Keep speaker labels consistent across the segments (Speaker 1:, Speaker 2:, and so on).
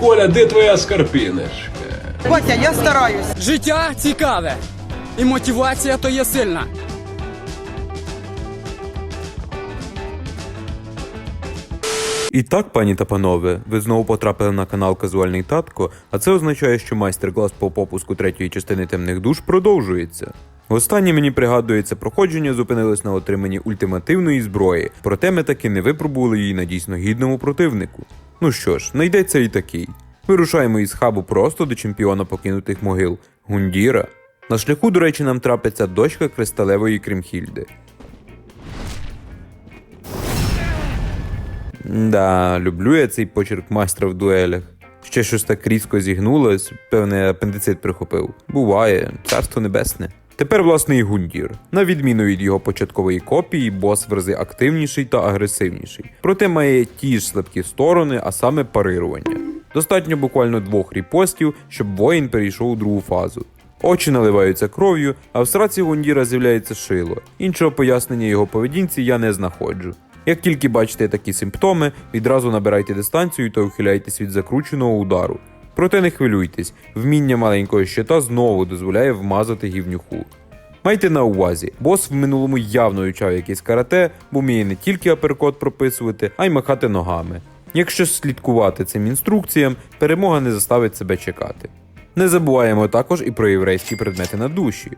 Speaker 1: Коля, де твоя скарпіночка?
Speaker 2: Батя, я стараюсь.
Speaker 3: Життя цікаве. І мотивація то є сильна.
Speaker 4: І так, пані та панове, ви знову потрапили на канал Казуальний Татко, а це означає, що майстер-клас по попуску третьої частини темних душ продовжується. Останнє мені пригадується, проходження зупинилось на отриманні ультимативної зброї, проте ми таки не випробували її на дійсно гідному противнику. Ну що ж, знайдеться і такий. Вирушаємо із хабу просто до чемпіона покинутих могил Гундіра. На шляху, до речі, нам трапиться дочка кристалевої Кримхільди. Да, люблю я цей почерк майстра в дуелях. Ще щось так різко зігнулось, певне, апендицит прихопив. Буває, царство небесне. Тепер власне і Гундір. На відміну від його початкової копії, бос в рази активніший та агресивніший. Проте має ті ж слабкі сторони, а саме парирування. Достатньо буквально двох ріпостів, щоб воїн перейшов у другу фазу. Очі наливаються кров'ю, а в сраці Гундіра з'являється шило. Іншого пояснення його поведінці я не знаходжу. Як тільки бачите такі симптоми, відразу набирайте дистанцію та ухиляйтесь від закрученого удару. Проте не хвилюйтесь, вміння маленького щита знову дозволяє вмазати гівнюху. Майте на увазі, бос в минулому явно вивчав якесь карате, бо вміє не тільки аперкот прописувати, а й махати ногами. Якщо слідкувати цим інструкціям, перемога не заставить себе чекати. Не забуваємо також і про єврейські предмети на душі.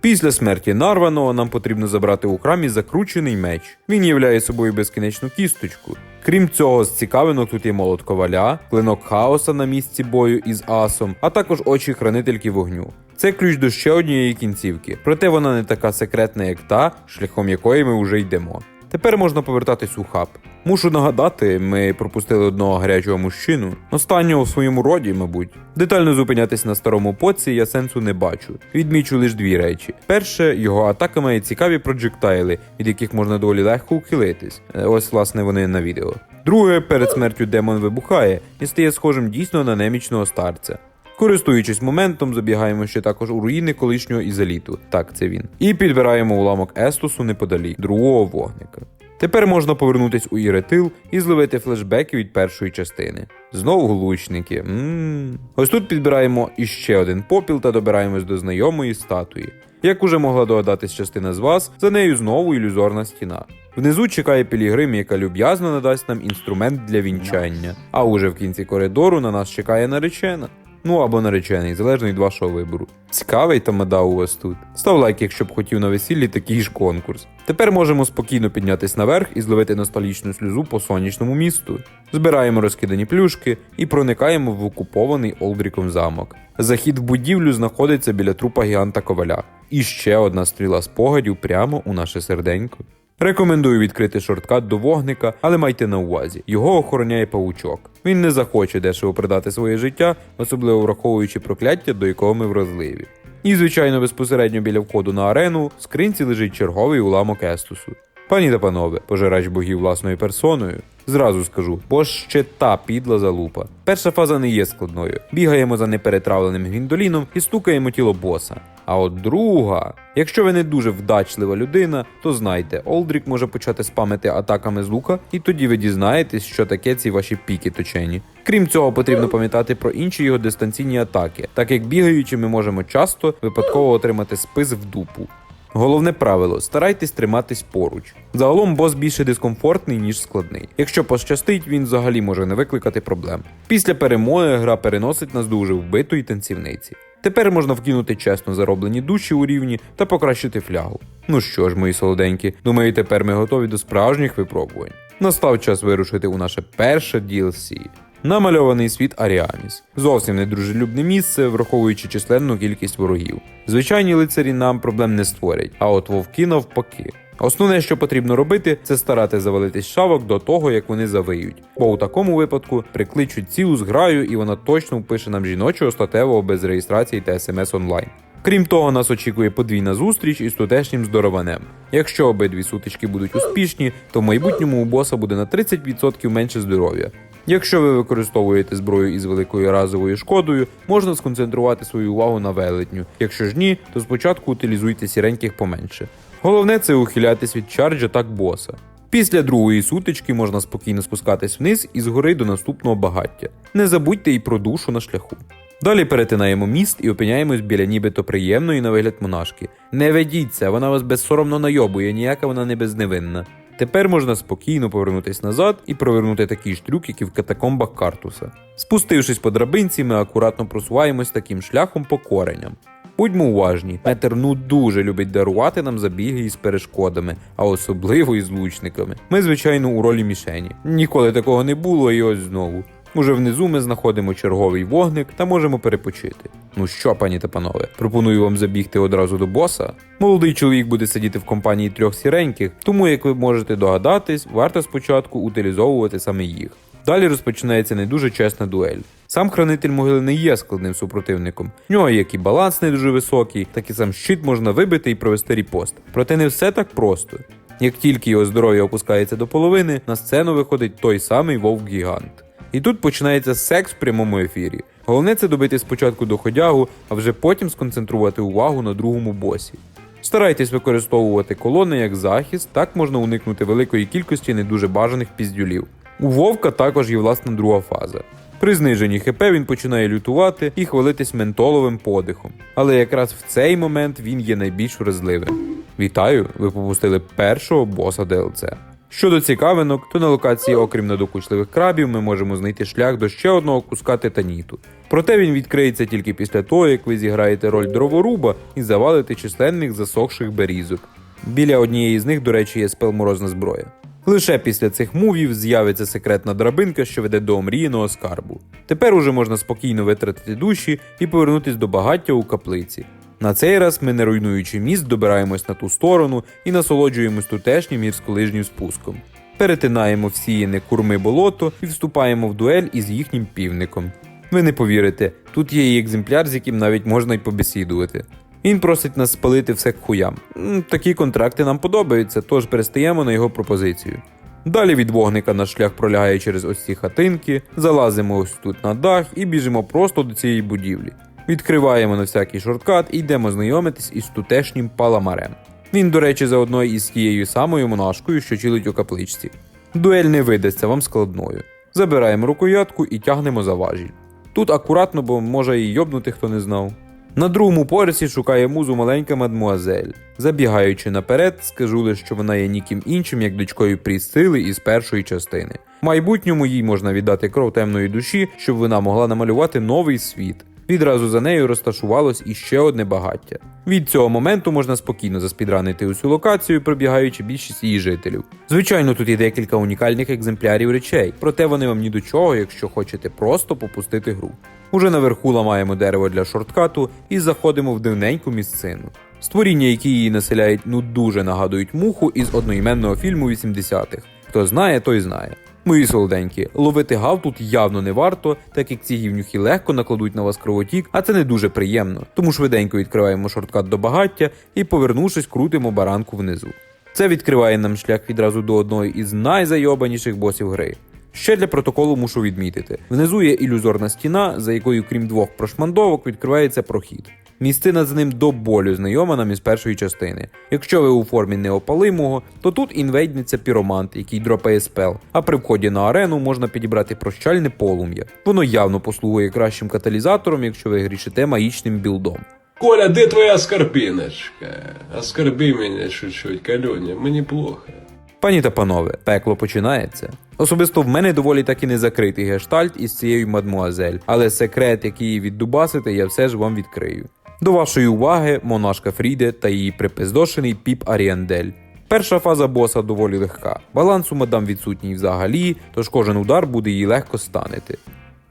Speaker 4: Після смерті Нарваного нам потрібно забрати у храмі закручений меч. Він являє собою безкінечну кісточку. Крім цього, з цікавинок тут є молот коваля, клинок хаоса на місці бою із асом, а також очі хранительки вогню. Це ключ до ще однієї кінцівки, проте вона не така секретна, як та, шляхом якої ми вже йдемо. Тепер можна повертатись у хаб. Мушу нагадати, ми пропустили одного гарячого мужчину, останнього в своєму роді, мабуть. Детально зупинятись на старому поці я сенсу не бачу. Відмічу лише дві речі: перше, його атака має цікаві проджектайли, від яких можна доволі легко ухилитись. Е, Ось, власне, вони на відео. Друге, перед смертю демон вибухає і стає схожим дійсно на немічного старця. Користуючись моментом, забігаємо ще також у руїни колишнього ізоліту. Так, це він. І підбираємо уламок Естосу неподалік другого вогника. Тепер можна повернутись у Іретил і зловити флешбеки від першої частини. Знову лучники. Ммм. Ось тут підбираємо іще один попіл та добираємось до знайомої статуї. Як уже могла догадатись частина з вас, за нею знову ілюзорна стіна. Внизу чекає Пілігрим, яка люб'язно надасть нам інструмент для вінчання. А уже в кінці коридору на нас чекає наречена. Ну або наречений, залежно від вашого вибору. Цікавий тамада у вас тут. Став лайк, якщо б хотів на весіллі такий ж конкурс. Тепер можемо спокійно піднятись наверх і зловити ностальгічну сльозу по сонячному місту. Збираємо розкидані плюшки і проникаємо в окупований Олдріком замок. Захід в будівлю знаходиться біля трупа гіганта коваля. І ще одна стріла спогадів прямо у наше серденько. Рекомендую відкрити шорткат до вогника, але майте на увазі, його охороняє паучок. Він не захоче дешево продати своє життя, особливо враховуючи прокляття, до якого ми вразливі. І, звичайно, безпосередньо біля входу на арену в скринці лежить черговий уламок Естусу. Пані та панове, пожирач богів власною персоною. Зразу скажу, бо ще та підла залупа. Перша фаза не є складною. Бігаємо за неперетравленим гвіндоліном і стукаємо тіло боса. А от друга, якщо ви не дуже вдачлива людина, то знайте, Олдрік може почати спамити атаками з лука, і тоді ви дізнаєтесь, що таке ці ваші піки точені. Крім цього, потрібно пам'ятати про інші його дистанційні атаки, так як бігаючи, ми можемо часто випадково отримати спис в дупу. Головне правило старайтесь триматись поруч. Загалом бос більше дискомфортний, ніж складний. Якщо пощастить, він взагалі може не викликати проблем. Після перемоги гра переносить нас до уже вбитої танцівниці. Тепер можна вкинути чесно зароблені душі у рівні та покращити флягу. Ну що ж, мої солоденькі, думаю, тепер ми готові до справжніх випробувань. Настав час вирушити у наше перше DLC. Намальований світ Аріаміс. Зовсім недружелюбне місце, враховуючи численну кількість ворогів. Звичайні лицарі нам проблем не створять, а от вовки навпаки. Основне, що потрібно робити, це старати завалитись шавок до того, як вони завиють. Бо у такому випадку прикличуть цілу зграю, і вона точно впише нам жіночого статевого без реєстрації та смс онлайн. Крім того, нас очікує подвійна зустріч із тутешнім здорованем. Якщо обидві сутички будуть успішні, то в майбутньому у боса буде на 30% менше здоров'я. Якщо ви використовуєте зброю із великою разовою шкодою, можна сконцентрувати свою увагу на велетню. Якщо ж ні, то спочатку утилізуйте сіреньких поменше. Головне це ухилятись від чардж атак боса. Після другої сутички можна спокійно спускатись вниз і згори до наступного багаття. Не забудьте і про душу на шляху. Далі перетинаємо міст і опиняємось біля нібито приємної на вигляд монашки. Не ведіться, вона вас безсоромно найобує, ніяка вона не безневинна. Тепер можна спокійно повернутися назад і провернути такий ж трюк, як і в катакомбах Картуса. Спустившись по драбинці, ми акуратно просуваємось таким шляхом по кореням. Будьмо уважні, Петер ну дуже любить дарувати нам забіги із перешкодами, а особливо із лучниками. Ми, звичайно, у ролі мішені. Ніколи такого не було, і ось знову. Уже внизу ми знаходимо черговий вогник та можемо перепочити. Ну що, пані та панове, пропоную вам забігти одразу до боса. Молодий чоловік буде сидіти в компанії трьох сіреньких, тому, як ви можете догадатись, варто спочатку утилізовувати саме їх. Далі розпочинається не дуже чесна дуель. Сам хранитель могили не є складним супротивником. В нього як і баланс не дуже високий, так і сам щит можна вибити і провести ріпост. Проте не все так просто. Як тільки його здоров'я опускається до половини, на сцену виходить той самий вовк-гігант. І тут починається секс в прямому ефірі. Головне це добити спочатку доходягу, а вже потім сконцентрувати увагу на другому босі. Старайтесь використовувати колони як захист, так можна уникнути великої кількості не дуже бажаних піздюлів. У вовка також є власна друга фаза. При зниженні ХП він починає лютувати і хвалитись ментоловим подихом. Але якраз в цей момент він є найбільш вразливим. Вітаю, ви попустили першого боса ДЛЦ. Щодо цікавинок, то на локації, окрім надокучливих крабів, ми можемо знайти шлях до ще одного куска титаніту. Проте він відкриється тільки після того, як ви зіграєте роль дроворуба і завалите численних засохших берізок. Біля однієї з них, до речі, є спелморозна зброя. Лише після цих мувів з'явиться секретна драбинка, що веде до омріяного скарбу. Тепер уже можна спокійно витратити душі і повернутись до багаття у каплиці. На цей раз ми, не руйнуючи міст, добираємось на ту сторону і насолоджуємось тутешнім гірськолижнім спуском. Перетинаємо всіяне курми болото і вступаємо в дуель із їхнім півником. Ви не повірите, тут є і екземпляр, з яким навіть можна й побесідувати. Він просить нас спалити все к хуям. Такі контракти нам подобаються, тож перестаємо на його пропозицію. Далі від вогника наш шлях пролягає через ось ці хатинки, залазимо ось тут на дах і біжимо просто до цієї будівлі. Відкриваємо на всякий шорткат і йдемо знайомитись із тутешнім паламарем. Він, до речі, заодно із тією самою монашкою, що чилить у капличці. Дуель не видасться вам складною. Забираємо рукоятку і тягнемо за важіль. Тут акуратно, бо може і йобнути, хто не знав. На другому поверсі шукає музу маленька мадмуазель. Забігаючи наперед, скажу лише, що вона є ніким іншим, як дочкою Прісцили із першої частини. В майбутньому їй можна віддати кров темної душі, щоб вона могла намалювати новий світ. Відразу за нею розташувалось іще одне багаття. Від цього моменту можна спокійно заспідранити усю локацію, пробігаючи більшість її жителів. Звичайно, тут є декілька унікальних екземплярів речей, проте вони вам ні до чого, якщо хочете просто попустити гру. Уже наверху ламаємо дерево для шорткату і заходимо в дивненьку місцину. Створіння, які її населяють, ну дуже нагадують муху із одноіменного фільму 80-х. Хто знає, той знає. Мої солоденькі, ловити гав тут явно не варто, так як ці гівнюхи легко накладуть на вас кровотік, а це не дуже приємно. Тому швиденько відкриваємо шорткат до багаття і, повернувшись, крутимо баранку внизу. Це відкриває нам шлях відразу до одної із найзайобаніших босів гри. Ще для протоколу мушу відмітити: внизу є ілюзорна стіна, за якою, крім двох прошмандовок, відкривається прохід. Місцина з ним до болю знайома нам із першої частини. Якщо ви у формі неопалимого, то тут інвейднеться піромант, який дропає спел, а при вході на арену можна підібрати прощальне полум'я. Воно явно послугує кращим каталізатором, якщо ви грішите магічним білдом.
Speaker 1: Коля, де твоя скорпиночка? Оскорби мене чуть-чуть, Калюня, мені плохо.
Speaker 4: Пані та панове, пекло починається. Особисто в мене доволі таки не закритий гештальт із цією мадмуазель, але секрет, який її віддубасити, я все ж вам відкрию. До вашої уваги монашка Фріде та її припиздошений піп Аріандель. Перша фаза боса доволі легка. Балансу мадам відсутній взагалі, тож кожен удар буде їй легко станити.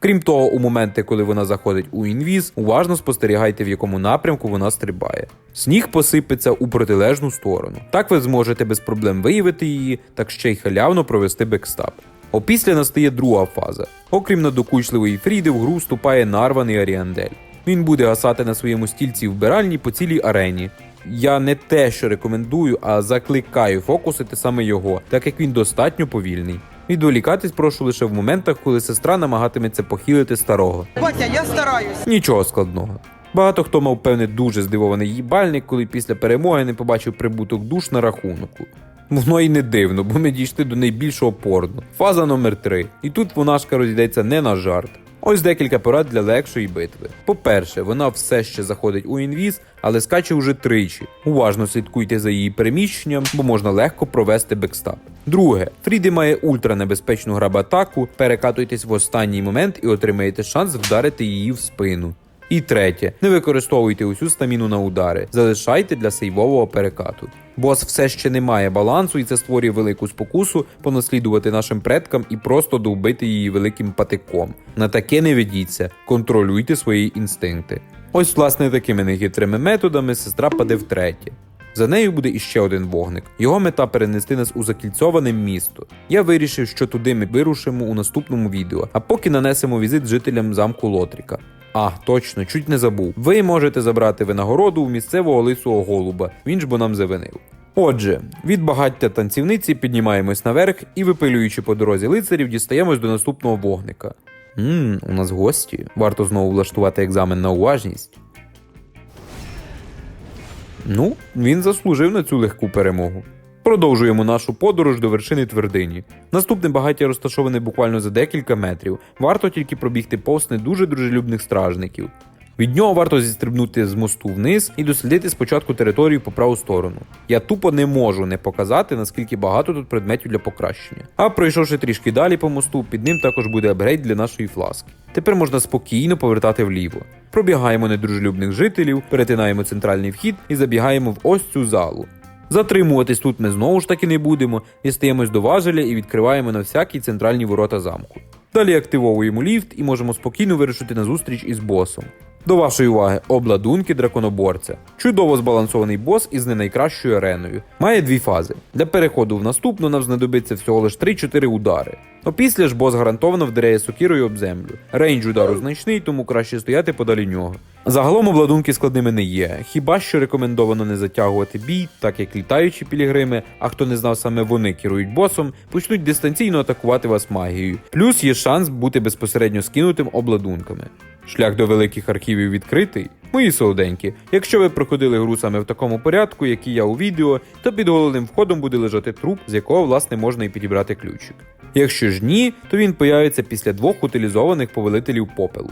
Speaker 4: Крім того, у моменти, коли вона заходить у інвіз, уважно спостерігайте, в якому напрямку вона стрибає. Сніг посипеться у протилежну сторону. Так ви зможете без проблем виявити її, так ще й халявно провести бекстап. Опісля настає друга фаза. Окрім надокучливої Фріди, в гру вступає нарваний Аріандель. Він буде гасати на своєму стільці вбиральні по цілій арені. Я не те, що рекомендую, а закликаю фокусити саме його, так як він достатньо повільний. Відволікатись прошу лише в моментах, коли сестра намагатиметься похилити старого.
Speaker 2: Батя, я стараюсь.
Speaker 4: Нічого складного. Багато хто мав певне дуже здивований їбальник, коли після перемоги не побачив прибуток душ на рахунку. Воно і не дивно, бо ми дійшли до найбільшого порно. Фаза номер 3 І тут монашка розійдеться не на жарт. Ось декілька порад для легшої битви. По-перше, вона все ще заходить у інвіз, але скаче уже тричі. Уважно слідкуйте за її переміщенням, бо можна легко провести бекстап. Друге, Фріді має ультранебезпечну граб-атаку, перекатуйтесь в останній момент і отримаєте шанс вдарити її в спину. І третє, не використовуйте усю стаміну на удари, залишайте для сейвового перекату. Бос все ще не має балансу, і це створює велику спокусу понаслідувати нашим предкам і просто довбити її великим патиком. На таке не ведіться, контролюйте свої інстинкти. Ось, власне, такими нехитрими методами сестра паде втретє. За нею буде іще один вогник. Його мета перенести нас у закільцьоване місто. Я вирішив, що туди ми вирушимо у наступному відео, а поки нанесемо візит жителям замку Лотріка. А, точно, чуть не забув. Ви можете забрати винагороду у місцевого лисого голуба, він ж бо нам завинив. Отже, від багаття танцівниці піднімаємось наверх і, випилюючи по дорозі лицарів, дістаємось до наступного вогника. Ммм, у нас гості. Варто знову влаштувати екзамен на уважність. Ну, він заслужив на цю легку перемогу. Продовжуємо нашу подорож до вершини твердині. Наступне багаття розташоване буквально за декілька метрів. Варто тільки пробігти повз не дуже дружелюбних стражників. Від нього варто зістрибнути з мосту вниз і дослідити спочатку територію по праву сторону. Я тупо не можу не показати, наскільки багато тут предметів для покращення. А пройшовши трішки далі по мосту, під ним також буде апгрейд для нашої фласки. Тепер можна спокійно повертати вліво. Пробігаємо недружелюбних жителів, перетинаємо центральний вхід і забігаємо в ось цю залу. Затримуватись тут ми знову ж таки не будемо, дістаємось до важеля і відкриваємо на всякі центральні ворота замку. Далі активовуємо ліфт і можемо спокійно вирушити на зустріч із босом. До вашої уваги, обладунки драконоборця. Чудово збалансований бос із не найкращою ареною. Має дві фази. Для переходу в наступну нам знадобиться всього лише 3-4 удари. Опісля ж бос гарантовано вдаряє сокірою об землю. Рейндж удару значний, тому краще стояти подалі нього. Загалом обладунки складними не є, хіба що рекомендовано не затягувати бій, так як літаючі пілігрими, а хто не знав саме вони керують босом, почнуть дистанційно атакувати вас магією. Плюс є шанс бути безпосередньо скинутим обладунками. Шлях до великих архівів відкритий. Мої солоденькі, якщо ви проходили гру саме в такому порядку, як і я у відео, то під головним входом буде лежати труп, з якого власне можна і підібрати ключик. Якщо ж ні, то він появиться після двох утилізованих повелителів попелу.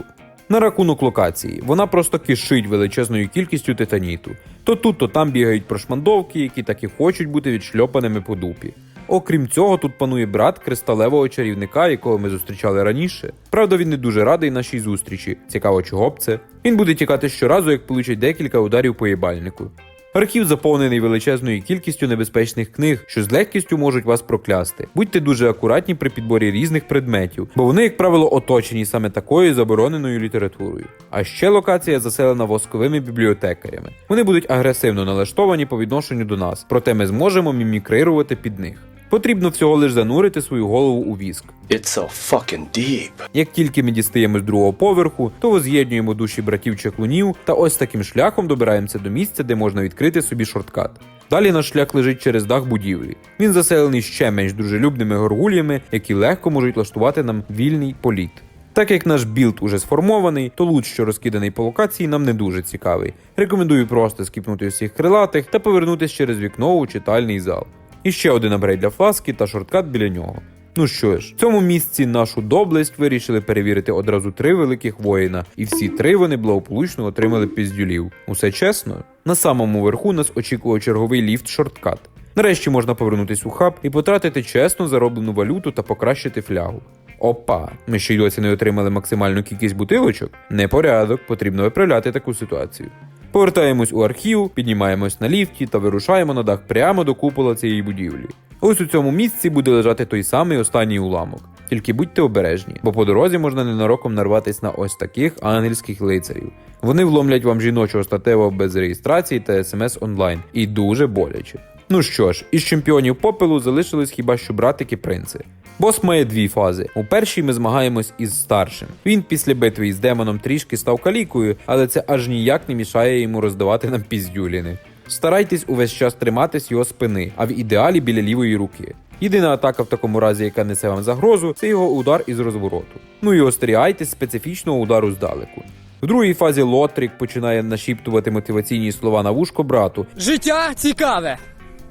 Speaker 4: На рахунок локації, вона просто кишить величезною кількістю титаніту. То тут, то там бігають прошмандовки, які так і хочуть бути відшльопаними по дупі. Окрім цього, тут панує брат кристалевого чарівника, якого ми зустрічали раніше. Правда, він не дуже радий нашій зустрічі. Цікаво, чого б це. Він буде тікати щоразу, як получить декілька ударів по їбальнику. Архів заповнений величезною кількістю небезпечних книг, що з легкістю можуть вас проклясти. Будьте дуже акуратні при підборі різних предметів, бо вони, як правило, оточені саме такою забороненою літературою. А ще локація заселена восковими бібліотекарями. Вони будуть агресивно налаштовані по відношенню до нас, проте ми зможемо мімікрирувати під них. Потрібно всього лиш занурити свою голову у віск.
Speaker 5: It's so fucking deep.
Speaker 4: Як тільки ми дістаємо з другого поверху, то воз'єднуємо душі братів чаклунів та ось таким шляхом добираємося до місця, де можна відкрити собі шорткат. Далі наш шлях лежить через дах будівлі. Він заселений ще менш дружелюбними горгульями, які легко можуть влаштувати нам вільний політ. Так як наш білд уже сформований, то лут, що розкиданий по локації, нам не дуже цікавий. Рекомендую просто скіпнути всіх крилатих та повернутися через вікно у читальний зал. І ще один апгрейд для фласки та шорткат біля нього. Ну що ж, в цьому місці нашу доблесть вирішили перевірити одразу три великих воїна, і всі три вони благополучно отримали піздюлів. Усе чесно, на самому верху нас очікував черговий ліфт шорткат. Нарешті можна повернутись у хаб і потратити чесно зароблену валюту та покращити флягу. Опа, ми ще й досі не отримали максимальну кількість бутилочок. Непорядок, потрібно виправляти таку ситуацію. Повертаємось у архів, піднімаємось на ліфті та вирушаємо на дах прямо до купола цієї будівлі. Ось у цьому місці буде лежати той самий останній уламок. Тільки будьте обережні, бо по дорозі можна ненароком нарватися на ось таких ангельських лицарів. Вони вломлять вам жіночого статево без реєстрації та смс онлайн, і дуже боляче. Ну що ж, із чемпіонів попелу залишились хіба що братики принци. Бос має дві фази. У першій ми змагаємось із старшим. Він після битви із демоном трішки став калікою, але це аж ніяк не мішає йому роздавати нам піздюліни. Старайтесь увесь час триматись його спини, а в ідеалі біля лівої руки. Єдина атака в такому разі, яка несе вам загрозу, це його удар із розвороту. Ну і остерігайтесь специфічного удару здалеку. В другій фазі Лотрік починає нашіптувати мотиваційні слова на вушко брату,
Speaker 3: Життя цікаве.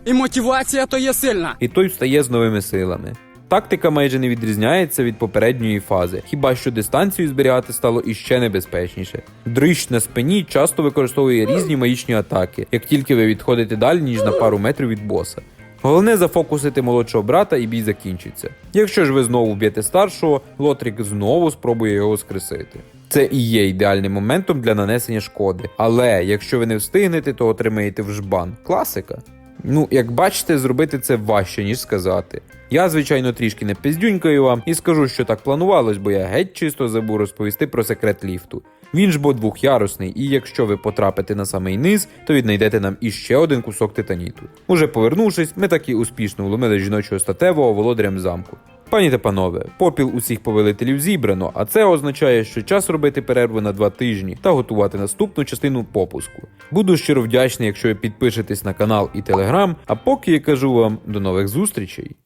Speaker 3: І мотивація то є сильна.
Speaker 4: і той встає з новими силами. Тактика майже не відрізняється від попередньої фази, хіба що дистанцію зберігати стало іще небезпечніше. Дрищ на спині часто використовує різні магічні атаки, як тільки ви відходите далі, ніж на пару метрів від боса. Головне зафокусити молодшого брата і бій закінчиться. Якщо ж ви знову вб'єте старшого, Лотрік знову спробує його скресити. Це і є ідеальним моментом для нанесення шкоди. Але якщо ви не встигнете, то отримаєте в жбан. Класика. Ну, як бачите, зробити це важче, ніж сказати. Я, звичайно, трішки не пиздюнькаю вам і скажу, що так планувалось, бо я геть чисто забув розповісти про секрет ліфту. Він ж бо двохярусний, і якщо ви потрапите на самий низ, то віднайдете нам іще один кусок титаніту. Уже повернувшись, ми таки успішно вломили жіночого статевого володарям замку. Пані та панове, попіл усіх повелителів зібрано, а це означає, що час робити перерву на два тижні та готувати наступну частину попуску. Буду щиро вдячний, якщо ви підпишетесь на канал і телеграм. А поки я кажу вам до нових зустрічей.